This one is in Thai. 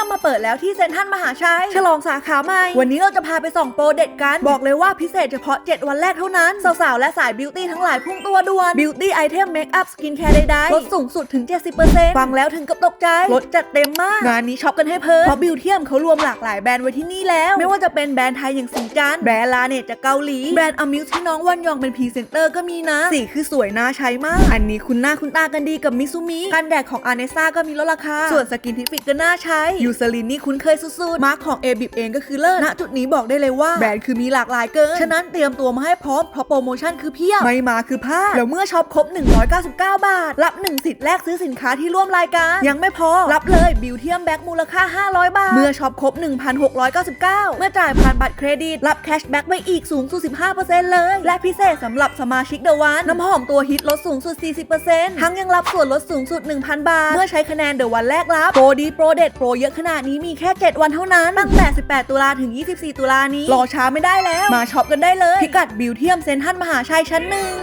ียมมาเปิดแล้วที่เซ็นทรัลมหาชัย ฉลองสาขาใหม่ วันนี้เราจะพาไปส่องโปรเด็ดกัน บอกเลยว่าพิเศษเฉพาะ 7 วันแรกเท่านั้น สาวๆ และสายบิวตี้ทั้งหลายพุ่งตัวด่วนบิวตี้ไอเทมเมคอัพสกินแคร์ใดๆลดสูงสุดถึง 70%ฟังแล้วถึงกับตกใจ ลดจัดเต็มมาก งานนี้ช็อปกันให้เพลินเพราะบิวเทียมเขารวมหลากหลายแบรนด์ไว้ที่นี่แล้ว ไม่ว่าจะเป็นแบรนด์ไทยอย่างสิงจันแบรนด์ลาเนตจากเกาหลี แบรนด์อมิวที่น้องวันยองเป็นพรีเซนเตอร์ก็มีนะสีคือสวยน่าใช้มาก อันนี้คุณหน้าคุณตากันดีกับมิซูมิกันแดดของอาเนซ่าก็มีลดราคาส่วนสกินทิฟิกก็น่าใช้ยูซลินนี่คุ้นเคยสุดๆ มาร์คของเอบิบเองก็คือเลิศณจุดนี้บอกได้เลยว่าแบรนด์คือมีหลากหลายเกิน ฉะนั้นเตรียมตัวมาให้พร้อมเพราะโปรโมชั่นคือเพียบ ไม่มาคือพลาด แล้วเมื่อช็อปครบ 199 บาท รับ 1 สิทธิ์แลกซื้อสินค้าที่ร่วมรายการ ยังไม่พอ รับเลยบิวเทียมแบ็กมูลค่า 500 บาท เมื่อช็อปครบ 1,699 เมื่อจ่ายผ่านบัตรเครดิต รับแคชแบ็กไปอีกสูงสุด 15%เลย และพิเศษสำหรับสมาชิกเดวันน้ำหอมตัวฮิตลดสูงสุด 40%ทั้งยังรับส่วนลดสูงสุด 1,000 บาท เมื่อใช้คะแนนเดวันแรกรับโปรดีโปรเด็ดโปรเยอะขนาดนี้มีแค่7วันเท่านั้น ตั้งแต่ 18 ตุลาถึง 24 ตุลานี้ รอช้าไม่ได้แล้ว มาช็อปกันได้เลย พิกัดบิวเทียมเซ็นทรัลมหาชัยชั้นหนึ่ง